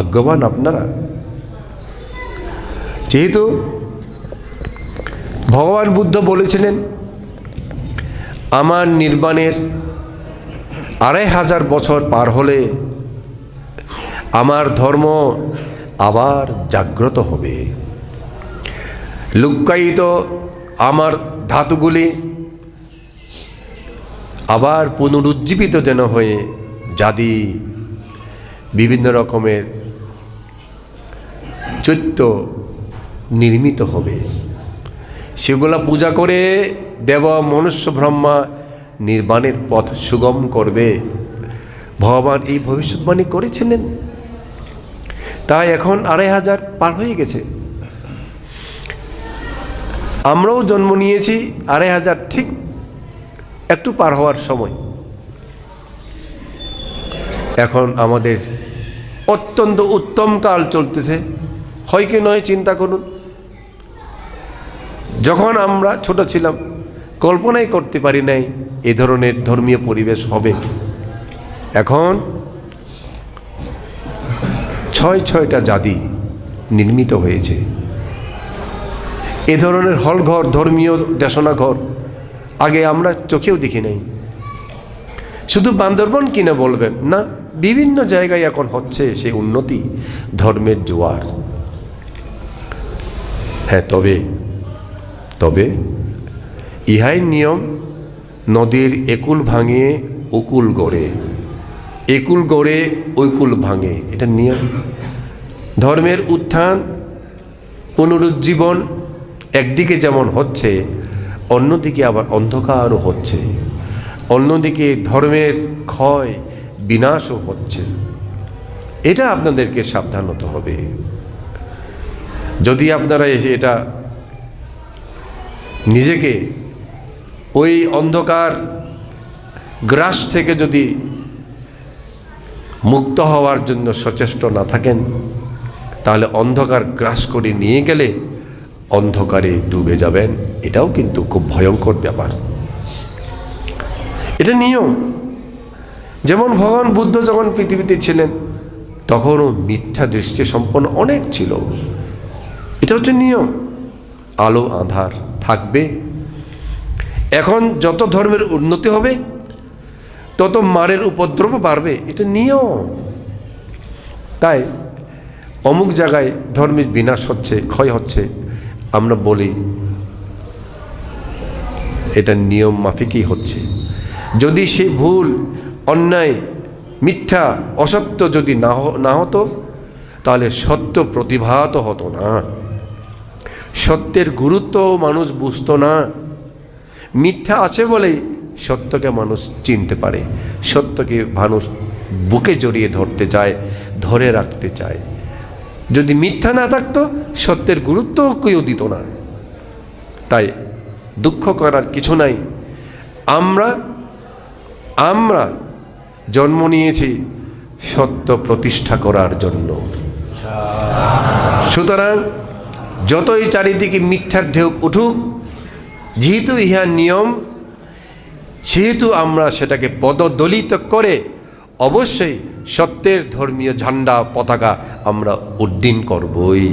ভাগ্যবান আপনারা। যেহেতু ভগবান বুদ্ধ বলেছিলেন, আমার নির্বাণের আড়াই হাজার বছর পার হলে আমার ধর্ম আবার জাগ্রত হবে। লুক্কায়িত আমার ধাতুগুলি আবার পুনরুজ্জীবিত যেন হয়ে জাদি বিভিন্ন রকমের চৈত্য নির্মিত হবে। সেগুলা পূজা করে দেব মনুষ্য ব্রহ্মা নির্বাণের পথ সুগম করবে। ভগবান এই ভবিষ্যৎবাণী করেছিলেন। তাই এখন আড়াই হাজার পার হয়ে গেছে। আমরাও জন্ম নিয়েছি আড়াই হাজার ঠিক একটু পার হওয়ার সময়। এখন আমাদের অত্যন্ত উত্তম কাল চলতেছে। হয় কি নয় চিন্তা করুন। যখন আমরা ছোট ছিলাম, কল্পনাই করতে পারি নাই এ ধরনের ধর্মীয় পরিবেশ হবে। এখন ছয় ছয়টা জাতি নির্মিত হয়েছে। এ ধরনের হলঘর, ধর্মীয় দেশনা ঘর আগে আমরা চোখেও দেখি নাই। শুধু বান্দরবন কিনা বলবেন না, বিভিন্ন জায়গায় এখন হচ্ছে সেই উন্নতি ধর্মের জোয়ার। হ্যাঁ তবে তবে, ইহাই নিয়ম নদীর একুল ভাঙে, উকুল গড়ে। একুল গড়ে, ঐকুল ভাঙে, এটা নিয়ম। ধর্মের উত্থান, পুনরুজ্জীবন একদিকে যেমন হচ্ছে, অন্যদিকে আবার অন্ধকারও হচ্ছে। অন্যদিকে ধর্মের ক্ষয়, বিনাশও হচ্ছে। এটা আপনাদেরকে সাবধান হতে হবে। যদি আপনারা এটা নিজেকে ওই অন্ধকার গ্রাস থেকে যদি মুক্ত হওয়ার জন্য সচেষ্ট না থাকেন, তাহলে অন্ধকার গ্রাস করে নিয়ে গেলে অন্ধকারে ডুবে যাবেন। এটাও কিন্তু খুব ভয়ঙ্কর ব্যাপার। এটা নিয়ম। যেমন ভগবান বুদ্ধ যখন পৃথিবীতে ছিলেন, তখনও মিথ্যা দৃষ্টি সম্পন্ন অনেক ছিল। এটা হচ্ছে নিয়ম। আলো, আধার থাকবে। এখন যত ধর্মের উন্নতি হবে, তত মারের উপদ্রব বাড়বে। এটা নিয়ম। তাই অমুক জায়গায় ধর্মের বিনাশ হচ্ছে, ক্ষয় হচ্ছে, আমরা বলি এটা নিয়ম মাফিকই হচ্ছে। যদি সে ভুল, অন্যায়, মিথ্যা, অসত্য যদি না হতো, তাহলে সত্য প্রতিভাত হতো না। সত্যের গুরুত্ব মানুষ বুঝতো না। মিথ্যা আছে বলেই সত্যকে মানুষ চিনতে পারে। সত্যকে মানুষ বুকে জড়িয়ে ধরতে চায়, ধরে রাখতে চায়। যদি মিথ্যা না থাকতো, সত্যের গুরুত্ব কেউ দিত না। তাই দুঃখ করার কিছু নাই। আমরা আমরা জন্ম নিয়েছি সত্য প্রতিষ্ঠা করার জন্য। সুতরাং যতই চারিদিকে মিথ্যার ঢেউ উঠুক, যেহেতু ইহা নিয়ম, সেহেতু আমরা সেটাকে পদদলিত করে অবশ্যই সত্যের ধর্মীয় ঝান্ডা পতাকা আমরা উদ্দিন করবই।